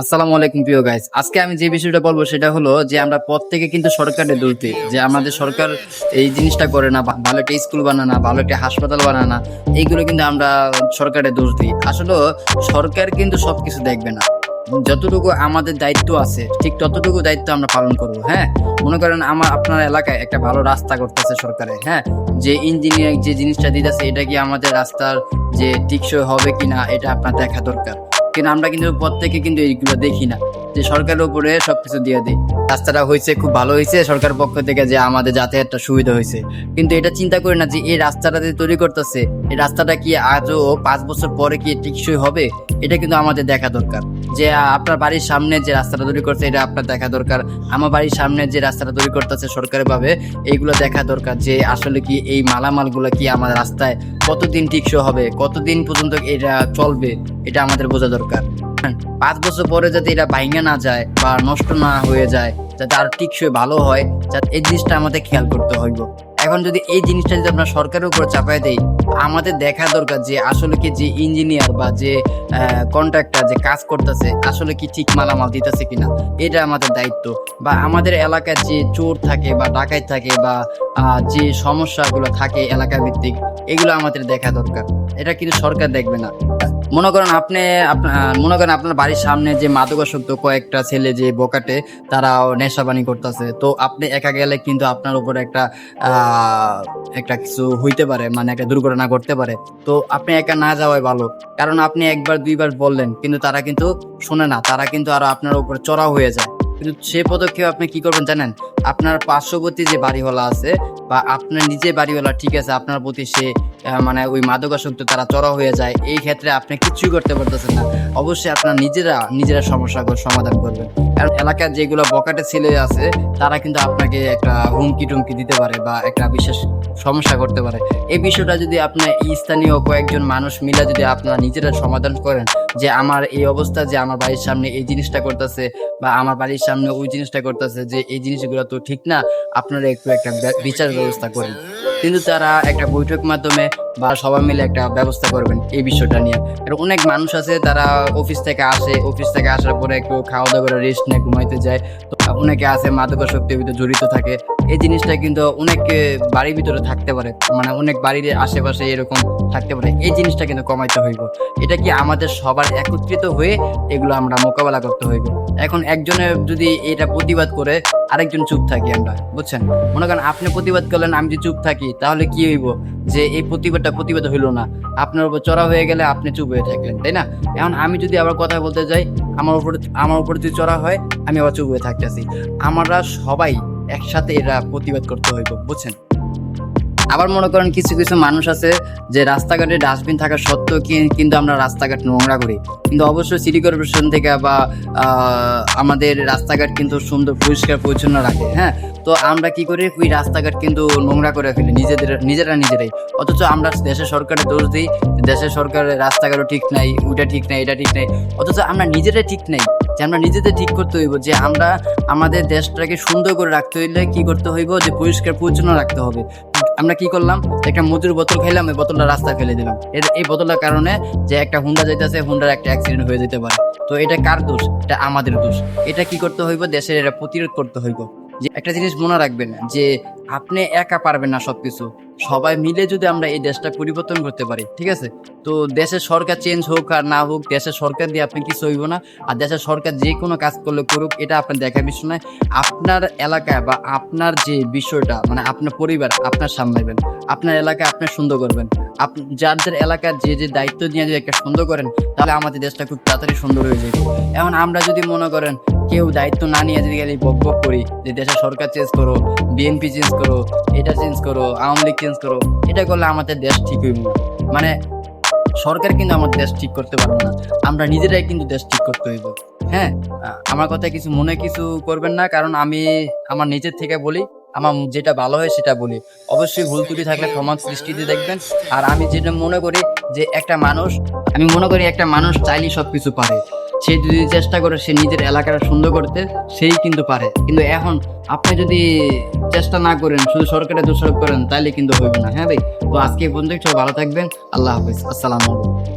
আসসালামু আলাইকুম, প্রিয় গাইস আজকে আমি যে বিষয়টা বলব সেটা হলো যে আমরা প্রত্যেকে কিন্তু সরকারের যে আমাদের সরকার এই জিনিসটা করে না ভালো একটা স্কুল বানায় না, ভালো একটা হাসপাতাল বানায় না, এইগুলো কিন্তু আমরা সরকারের আসলে সরকার কিন্তু সবকিছু দেখবে না। যতটুকু আমাদের দায়িত্ব আছে, ঠিক ততটুকু দায়িত্ব আমরা পালন করব হ্যাঁ? মনে করেন আমার, আপনার এলাকায় একটা ভালো রাস্তা করতেছে সরকারে হ্যাঁ? যে ইঞ্জিনিয়ার যে জিনিসটা দিতেছে, এটা কি আমাদের রাস্তার যে টিকসই হবে কিনা, এটা আপনার দেখা দরকার। কিন্তু আমরা কিন্তু প্রত্যেকে কিন্তু এইগুলো দেখি না, যে সরকারের উপরে সবকিছু দিয়ে দিই রাস্তাটা হয়েছে, খুব ভালো হয়েছে, সরকার পক্ষ থেকে যে আমাদের যাতায়াতটা সুবিধা হয়েছে। কিন্তু এটা চিন্তা করি না যে এই রাস্তাটা যে তৈরি করতেছে, এই রাস্তাটা কি আজও পাঁচ বছর পরে কি টিকসই হবে? এটা কিন্তু আমাদের দেখা দরকার। যে আপনার বাড়ির সামনে যে রাস্তাটা তৈরি করছে, এটা আপনার দেখা দরকার। আমার বাড়ির সামনে যে রাস্তাটা তৈরি করতেছে সরকারি ভাবে এইগুলো দেখা দরকার যে আসলে কি এই মালামালগুলো কি আমার রাস্তায় কতদিন টিকসই হবে, কতদিন পর্যন্ত এটা চলবে, এটা আমাদের বোঝা দরকার। হ্যাঁ, পাঁচ বছর পরে যাতে এটা ভাঙে না যায় বা নষ্ট না হয়ে যায় যাতে আর টিকসই ভালো হয় যাতে এই জিনিসটা আমাদের খেয়াল করতে হইব। এখন যদি এই জিনিসটা যদি আমরা সরকারের উপর চাপাই দেই আমাদের দেখা দরকার যে আসলে কি যে ইঞ্জিনিয়ার বা যে কন্ট্রাক্টর যে কাজ করতেছে আসলে কি ঠিক মালামাল দিতেছে কিনা এটা আমাদের দায়িত্ব। বা আমাদের এলাকায় যে চোর থাকে বা ডাকাত থাকে বা যে সমস্যাগুলো থাকে এলাকা ভিত্তিক এগুলো আমাদের দেখা দরকার। এটা কিন্তু সরকার দেখবে না। মনে করেন আপনি মনে করেন আপনার বাড়ির সামনে যে মাদকাসক্ত কয়েকটা ছেলে যে বোকাটে তারা নেশাবানি করতেছে। তো আপনি একা গেলে কিন্তু আপনার উপর একটা একটা কিছু হইতে পারে মানে একটা দুর্ঘটনা ঘটতে পারে। তো আপনি একা না যাওয়াই ভালো। কারণ আপনি একবার, দুইবার বললেন, কিন্তু তারা কিন্তু শোনে না। তারা কিন্তু আরও আপনার উপর চড়াও হয়ে যায়। কিন্তু সে পদক্ষেপ আপনি কি করবেন জানেন? আপনার পার্শ্ববর্তী যে বাড়িওয়ালা আছে বা আপনার নিজে বাড়িওয়ালা, ঠিক আছে, আপনার প্রতি সে মানে ওই মাদকাসক্ত তারা চড়া হয়ে যায়, এই ক্ষেত্রে আপনি কিছুই করতে পারতেছেন না। অবশ্যই আপনার নিজেরা নিজেরা সমস্যা সমাধান করবেন। কারণ এলাকার যেগুলো বকাটে ছেলে আছে, তারা কিন্তু আপনাকে একটা হুমকি টুমকি দিতে পারে বা একটা বিশেষ সমস্যা করতে পারে। এই বিষয়টা যদি আপনার স্থানীয় কয়েকজন মানুষ মিলে যদি আপনারা নিজেরা সমাধান করেন, যে আমার এই অবস্থা, যে আমার বাড়ির সামনে এই জিনিসটা করতেছে বা আমার বাড়ির সামনে ওই জিনিসটা করতেছে, যে এই জিনিসগুলো তো ঠিক না, আপনারা একটু একটা বিচার ব্যবস্থা করেন কিন্তু তারা একটা বৈঠক মাধ্যমে বা সবাই মিলে একটা ব্যবস্থা করবেন এই বিষয়টা নিয়ে। আর অনেক মানুষ আছে, তারা অফিস থেকে আসে অফিস থেকে আসার পরে একটু খাওয়া দাওয়া করে রেস্ট নিয়ে ঘুমাইতে যায়। তো অনেকে আছে মাদকাসক্তির ভিতরে জড়িত থাকে। এই জিনিসটা কিন্তু অনেক বাড়ির ভিতরে থাকতে পারে। মানে অনেক বাড়ির আশেপাশে এরকম থাকতে পারে। এই জিনিসটা কিন্তু কমাইতে হইব। এটা কি আমাদের সবার একত্রিত হয়ে এগুলো আমরা মোকাবেলা করতে হইব? এখন একজনের যদি এটা প্রতিবাদ করে, আরেকজন চুপ থাকি আমরা, বুঝছেন? মনে করেন আপনি প্রতিবাদ করলেন, আমি যদি চুপ থাকি, তাহলে কি হইব? যে এই প্রতিবাদটা প্রতিবাদ হইল না। আপনার উপর চড়া হয়ে গেলে আপনি চুপ হয়ে থাকলেন, তাই না? এখন আমি যদি আবার কথা বলতে যাই, আমার উপর আমার উপর যদি চড়া হয়, আমি আবার চুপ হয়ে থাকতেছি। আমরা সবাই একসাথে এরা প্রতিবাদ করতে হইব, বুঝছেন? আবার মনে করেন কিছু কিছু মানুষ আছে যে রাস্তাঘাটে ডাস্টবিন থাকা সত্ত্বেও কিন্তু আমরা রাস্তাঘাট নোংরা করি। কিন্তু অবশ্যই সিটি কর্পোরেশন থেকে বা আমাদের রাস্তাঘাট কিন্তু সুন্দর পরিষ্কার পরিচ্ছন্ন রাখে হ্যাঁ? তো আমরা কি করি? ওই রাস্তাঘাট কিন্তু নোংরা করে ফেলি, নিজেদের নিজেরা নিজেরাই। অথচ আমরা দেশের সরকারের দোষ দিই, দেশের সরকারের রাস্তাঘাটও ঠিক নাই, ওইটা ঠিক নাই, এটা ঠিক নাই। অথচ আমরা নিজেরাই ঠিক নাই, যে আমরা নিজেদের ঠিক করতে হইব, যে আমরা আমাদের দেশটাকে সুন্দর করে রাখতে হইলে কি করতে হইব? যে পরিষ্কার পরিচ্ছন্ন রাখতে হবে। আমরা কি করলাম? একটা মজুর বোতল খেলাম এই বোতলটা রাস্তায় ফেলে দিলাম। এই বোতলটার কারণে যে একটা হুন্ডা যাইতেছে, হুন্ডার একটা অ্যাক্সিডেন্ট হয়ে যেতে পারে। তো এটা কার দোষ? এটা আমাদের দোষ। এটা কি করতে হইব? দেশের এটা প্রতিরোধ করতে হইব। যে একটা জিনিস মনে রাখবেন যে আপনি একা পারবেন না সবকিছু। সবাই মিলে যদি আমরা এই দেশটা পরিবর্তন করতে পারি, ঠিক আছে? তো দেশের সরকার চেঞ্জ হোক আর না হোক, দেশের সরকার দিয়ে আপনি কিছু হইব না। আর দেশের সরকার যে কোনো কাজ করলে করুক, এটা আপনার দেখার বিষয় নয়। আপনার এলাকায় বা আপনার যে বিষয়টা মানে আপনার পরিবার আপনার সামলাইবেন। আপনার এলাকায় আপনি সুন্দর করবেন। আপনি যাদের এলাকার যে যে দায়িত্ব নিয়ে যদি একটা সুন্দর করেন, তাহলে আমাদের দেশটা খুব তাড়াতাড়ি সুন্দর হয়ে যাবে এখন আমরা যদি মনে করেন কেউ দায়িত্ব না নিয়ে যদি খালি বক বক করি, যে দেশের সরকার চেঞ্জ করো বিএনপি চেঞ্জ করো, এটা চেঞ্জ করো, আওয়ামী লীগ চেঞ্জ করো, এটা করলে আমাদের দেশ ঠিক হইব মানে সরকার কিন্তু আমাদের দেশ ঠিক করতে পারবে না। আমরা নিজেরাই কিন্তু দেশ ঠিক করতে হইব। হ্যাঁ? আমার কথা কিছু মনে কিছু করবেন না, কারণ আমি আমার নিজের থেকে বলি, আমার যেটা ভালো হয় সেটা বলি। অবশ্যই ভুল ত্রুটি থাকলে সমাজ দৃষ্টিতে দেখবেন। আর আমি যেটা মনে করি যে একটা মানুষ, আমি মনে করি একটা মানুষ চাইলেই সবকিছু পারে। সে যদি চেষ্টা করে, সে নিজের এলাকাটা সুন্দর করতে, সেই কিন্তু পারে। কিন্তু এখন আপনি যদি চেষ্টা না করেন, শুধু সরকারের দোষারোপ করেন তাহলে কিন্তু হইবে না। হ্যাঁ ভাই? তো আজকে পর্যন্ত সব ভালো থাকবেন। আল্লাহ হাফিজ। আসসালামু আলাইকুম।